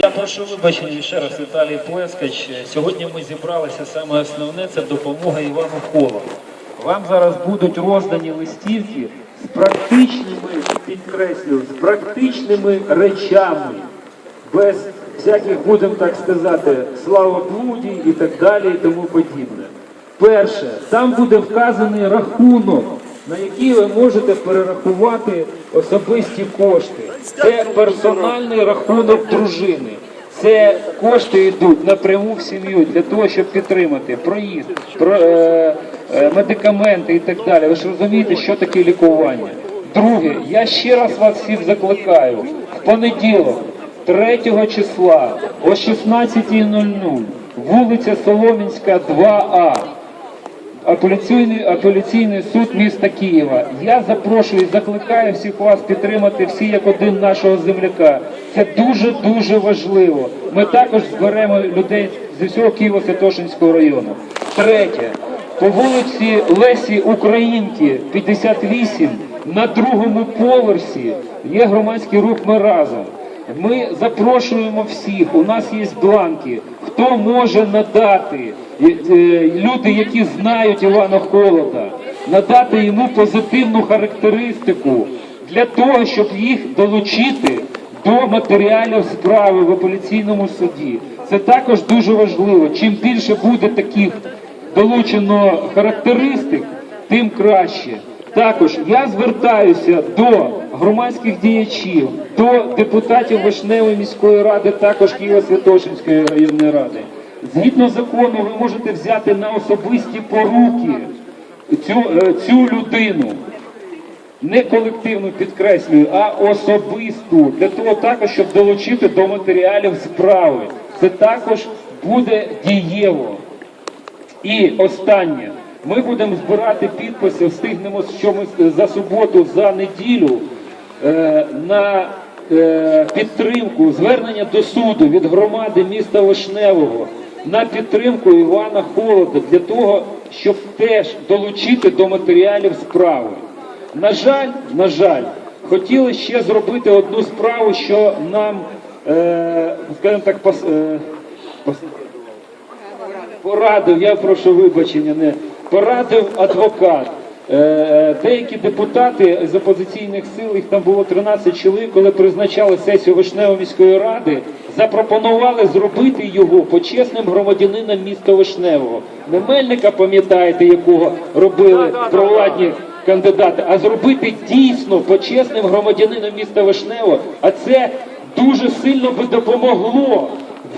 Я прошу вибачення ще раз, Віталій Плескач. Сьогодні ми зібралися саме основне це допомога Івану Колову. Вам зараз будуть роздані листівки з практичними, підкреслюю, з практичними речами, без всяких, будемо так сказати, славоблудій і так далі, і тому подібне. Перше, там буде вказаний рахунок, на який ви можете перерахувати особисті кошти. Це персональний рахунок дружини. Це кошти йдуть напряму в сім'ю для того, щоб підтримати проїзд, про, е, е, медикаменти і так далі. Ви ж розумієте, що таке лікування. Друге, я ще раз вас всіх закликаю в понеділок, 3 числа о 16.00, вулиця Соломінська, 2А апеляційний, апеляційний суд міста Києва. Я запрошую і закликаю всіх вас підтримати всі як один нашого земляка. Це дуже дуже важливо. Ми також зберемо людей з усього Києво-Святошинського району. Третє. По вулиці Лесі Українки, 58, на другому поверсі є громадський рух Ми разом. Ми запрошуємо всіх. У нас є бланки. Хто може надати е, е, люди, які знають Івана Холода, надати йому позитивну характеристику для того, щоб їх долучити до матеріалів справи в апеляційному суді. Це також дуже важливо. Чим більше буде таких долучено характеристик, тим краще. Також я звертаюся до громадських діячів, до депутатів Вишневої міської ради, також Києво-Святошинської районної ради. Згідно закону, ви можете взяти на особисті поруки цю, е, цю людину. Не колективну підкреслюю, а особисту для того також, щоб долучити до матеріалів справи. Це також буде дієво. І останнє. Ми будемо збирати підписи, встигнемо що ми за суботу, за неділю е, на е, підтримку звернення до суду від громади міста Вишневого на підтримку Івана Холода для того, щоб теж долучити до матеріалів справи. На жаль, на жаль, хотіли ще зробити одну справу, що нам, е, скажімо так, пос, е, пос, порадив, я прошу вибачення, не порадив адвокат. Е, Деякі депутати з опозиційних сил, їх там було 13 чоловік, коли призначали сесію Вишневої міської ради, запропонували зробити його почесним громадянином міста Вишневого. Не Мельника, пам'ятаєте, якого робили провладні кандидати, а зробити дійсно почесним громадянином міста Вишневого. А це дуже сильно би допомогло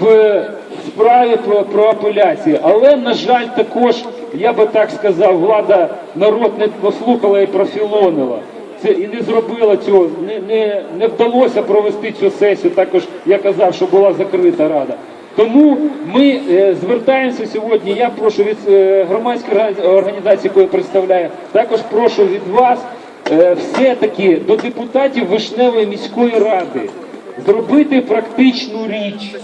в справі про, про апеляцію. Але, на жаль, також, я би так сказав, влада народ не послухала і профілонила. Це і не зробила цього, не, не, не вдалося провести цю сесію. Також я казав, що була закрита рада. Тому ми е, звертаємося сьогодні. Я прошу від е, громадської органі- організації, яку я представляю, також прошу від вас е, все-таки до депутатів Вишневої міської ради зробити практичну річ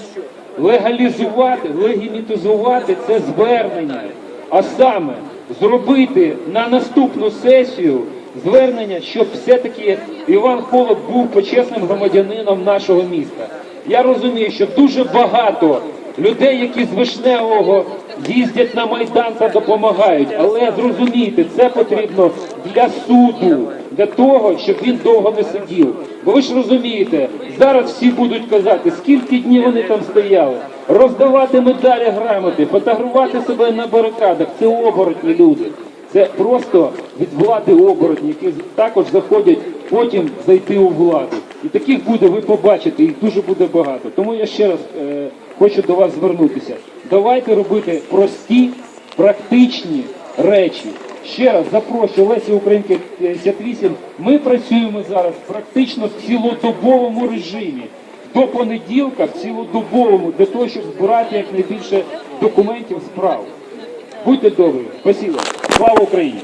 легалізувати, легімітизувати це звернення, а саме зробити на наступну сесію звернення, щоб все-таки Іван Холод був почесним громадянином нашого міста. Я розумію, що дуже багато людей, які з Вишневого їздять на Майдан та допомагають, але зрозумійте, це потрібно для суду, для того, щоб він довго не сидів. Бо ви ж розумієте, зараз всі будуть казати, скільки днів вони там стояли, роздавати медалі, грамоти, фотографувати себе на барикадах. Це оборотні люди. Це просто від влади оборотні, які також заходять потім зайти у владу. І таких буде, ви побачите, їх дуже буде багато. Тому я ще раз е, хочу до вас звернутися. Давайте робити прості, практичні речі. Ще раз запрошую Лесі Українки 58. Ми працюємо зараз практично в цілодобовому режимі. До понеділка в цілодобовому для того, щоб збирати якнайбільше документів справ. Будьте добрі, спасибо. Слава Україні!